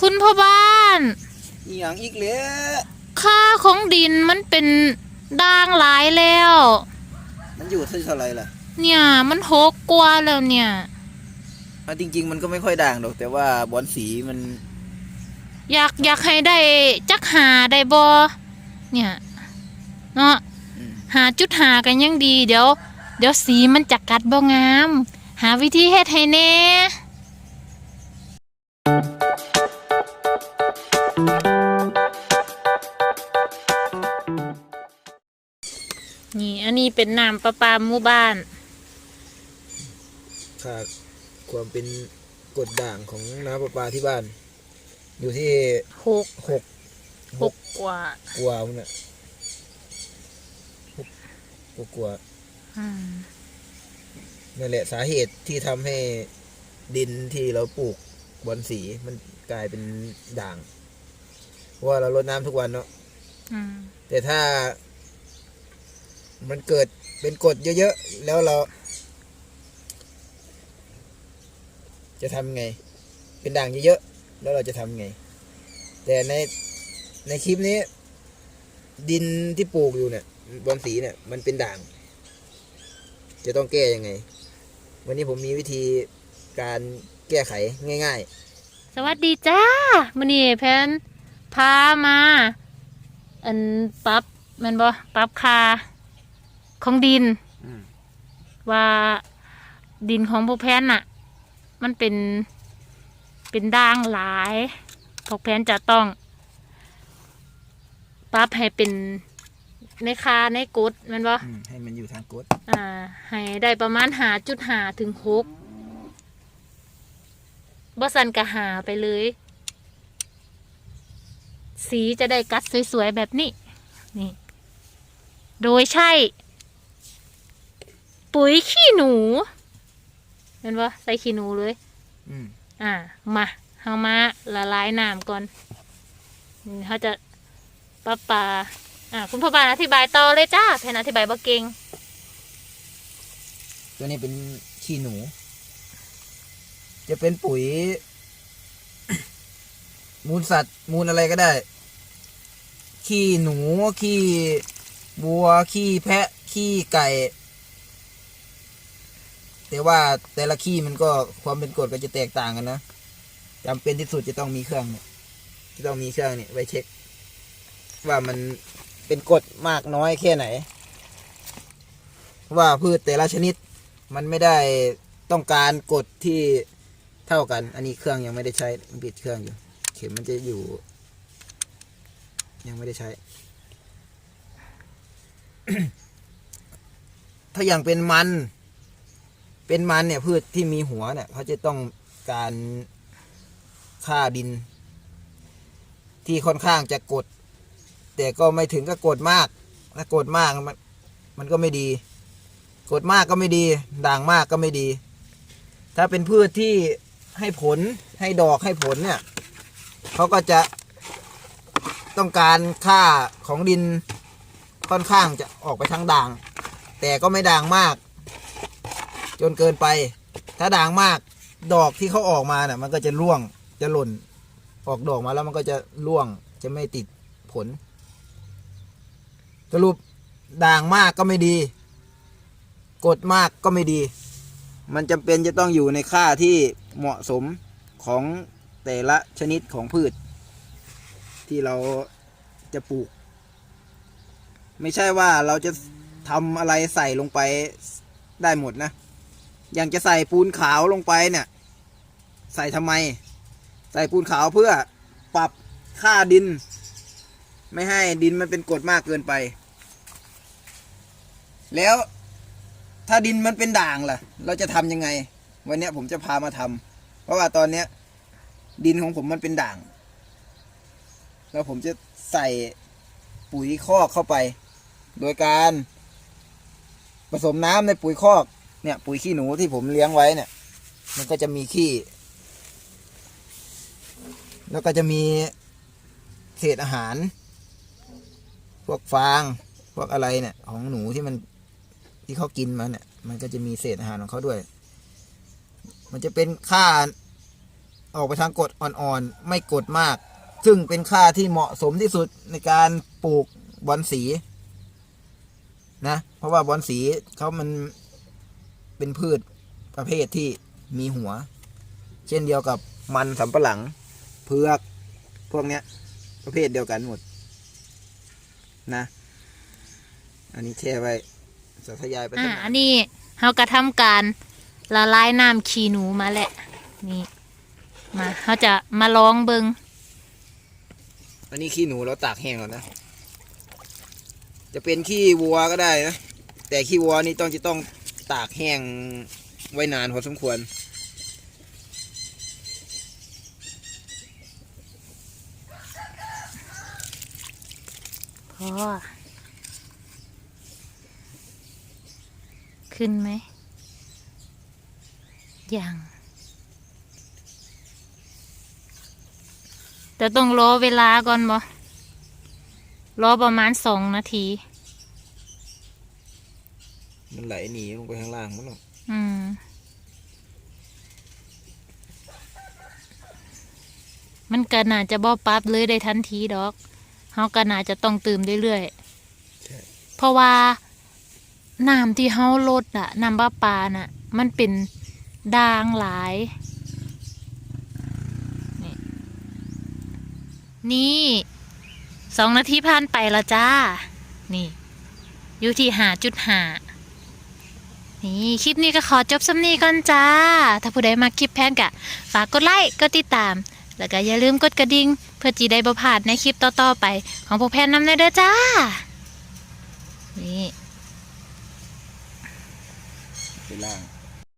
คุณพ่อบ้านอีหยังอีกเลยค่าของดินมันเป็นด่างหลายแล้ว มันอยู่ที่เท่าไหรล่ะเนี่ยมันหกกว่าแล้วเนี่ยเอาจริง ๆ มันก็ไม่ค่อยด่างหรอก แต่ว่าบอลสีมันอยากอยากให้ได้จักหาได้บ่เนี่ยเนาะอืมหาจุดหากันยังดี เดี๋ยว เดี๋ยวสีมันจะกัดบ่งาม หาวิธีเฮ็ดให้แน่ นี่อันนี้เป็นน้ำประปาหมู่บ้านขาดความเป็นกรดด่างของน้ำประปาที่บ้าน อยู่ที่หกหกหกกว่า กว่ามันน่ะหกหกกว่าอืมนั่นแหละสาเหตุที่ทำให้ดินที่เราปลูกบอลสีมันกลายเป็นด่างเพราะว่าเรารดน้ำทุกวันเนาะ อืม แต่ถ้า มันเกิดเป็นกรดเยอะๆ แล้วเรา จะทำไง เป็นด่างเยอะๆ แล้วเราจะทำไง แต่ในในคลิปนี้ ดินที่ปลูกอยู่เนี่ยบอลสีเนี่ย มันเป็นด่าง จะต้องแก้ยังไง วันนี้ผมมีวิธีการแก้ไขง่าย ๆ สวัสดีจ้ามื้อนี้แพนพามา อันปับแม่นบ่ปรับค่า ของดินๆว่าดินของพวกแพนน่ะ มันเป็นเป็นด่างหลายพวกแพนจะต้องปรับให้เป็นในคาในกดแม่นบ่อืมให้มันอยู่ทางกดอ่า ให้ได้ประมาณหาจุดหาถึงหกบ่สันกะหาไปเลย สีจะได้กัดสวยๆแบบนี้ นี่ โดยใช่ ปุ๋ยขี้หนูเห็นปะใส่ขี้หนูเลย อืมอ่า มาเอามาละลายน้ำก่อนนี่เขาจะปลาปลาอ่าคุณพ่อบานอธิบายต่อเลยจ้าแพนอธิบายบ่เก่งตัวนี้เป็นขี้หนู จะเป็นปุ๋ย มูลสัตว์ มูลอะไรก็ได้ ขี้หนู ขี้วัว ขี้แพะ ขี้ไก่ แต่ว่าแต่ละขี้มันก็ความเป็นกรดก็จะแตกต่างกันนะจำเป็นที่สุดจะต้องมีเครื่องเนี่ยจะต้องมีเครื่องเนี่ยไว้เช็ค ว่ามันเป็นกรดมากน้อยแค่ไหน ว่าพืชแต่ละชนิด มันไม่ได้ต้องการกฎที่เท่ากัน อันนี้เครื่องยังไม่ได้ใช้ปิดเครื่องอยู่ เข็มมันจะอยู่ ยังไม่ได้ใช้ ถ้าอย่างเป็นมัน เป็นมันเนี่ยพืชที่มีหัวเนี่ยเขาจะต้องการค่าดิน ที่ค่อนข้างจะกด แต่ก็ไม่ถึงกับกดมากถ้ากดมากมันมันก็ไม่ดี กดมากก็ไม่ดี ด่างมากก็ไม่ดี ถ้าเป็นพืชที่ให้ผลให้ดอกให้ผลเนี่ยเขาก็จะต้องการค่าของดินค่อนข้างจะออกไปทางด่าง แต่ก็ไม่ด่างมาก จนเกินไป ถ้าด่างมากดอกที่เขาออกมาเนี่ยมันก็จะร่วงจะหล่น ออกดอกมาแล้วมันก็จะร่วงจะไม่ติดผล สรุปด่างมากก็ไม่ดี กดมากก็ไม่ดี มันจำเป็นจะต้องอยู่ในค่าที่เหมาะสมของแต่ละชนิดของพืช ที่เราจะปลูก ไม่ใช่ว่าเราจะทำอะไรใส่ลงไปได้หมดนะ อย่างจะใส่ปูนขาวลงไปเนี่ย ใส่ทำไม ใส่ปูนขาวเพื่อปรับค่าดิน ไม่ให้ดินมันเป็นกรดมากเกินไป แล้วถ้าดินมันเป็นด่างล่ะ เราจะทำยังไง วันนี้ผมจะพามาทำเพราะว่าตอนเนี้ดินของผมมันเป็นด่าง แล้วผมจะใส่ปุ๋ยคอกเข้าไป โดยการผสมน้ำในปุ๋ยคอก เนี่ย ปุ๋ยขี้หนูที่ผมเลี้ยงไว้เนี่ย มันก็จะมีขี้ แล้วก็จะมีเศษอาหาร พวกฟาง พวกอะไรเนี่ย ของหนูที่มันที่เขากินมาเนี่ย มันก็จะมีเศษอาหารของเขาด้วย มันจะเป็นค่าออกไปทางกรดอ่อนๆ ไม่กรดมาก ซึ่งเป็นค่าที่เหมาะสมที่สุดในการปลูกบอนสีนะ เพราะว่าบอนสีเขามัน เป็นพืชประเภทที่มีหัว เช่นเดียวกับมันสำปะหลัง เพือกพวกเนี้ย ประเภทเดียวกันหมด นะ อันนี้แช่ไว้สาธยายไปอ่าตั้งอันานนนี้เราก็ทำการละลายน้ำขี้หนูมาแหละนี่มาเราจะมาลองเบิงอันนี้ขี้หนูเราตากแห้งแล้วนะ จะเป็นขี้วัวก็ได้นะ แต่ขี้วัวนี่ต้องจะต้อง ตากแห้งไว้นานพอสมควร พอ ขึ้นไหม ยัง แต่ต้องรอเวลาก่อนบ่รอประมาณสองนาที มันไหลหนีลงไปข้างล่างมันหรอกอืมมันก็น่าจะบ่ปรับเลยได้ทันทีดอกเฮาก็น่าจะต้องตื่มเรื่อยๆเพราะว่าน้ำที่เฮาลดอะน้ำประปาน่ะ มันเป็นด่างหลาย นี่นี่สองนาทีผ่านไปแล้วจ้า นี่ อยู่ที่หาจุดหา นี่คลิปนี้ก็ขอจบสำนีก่อนจ้า ถ้าผู้ใดมาคลิปแพนกะฝากกดไลค์กดติดตาม แล้วก็อย่าลืมกดกระดิ่งเพื่อจีได้บ่พลาดในคลิปต่อๆไป ของพวกแพนนำในเด้อจ้า นี่ ไปล่าง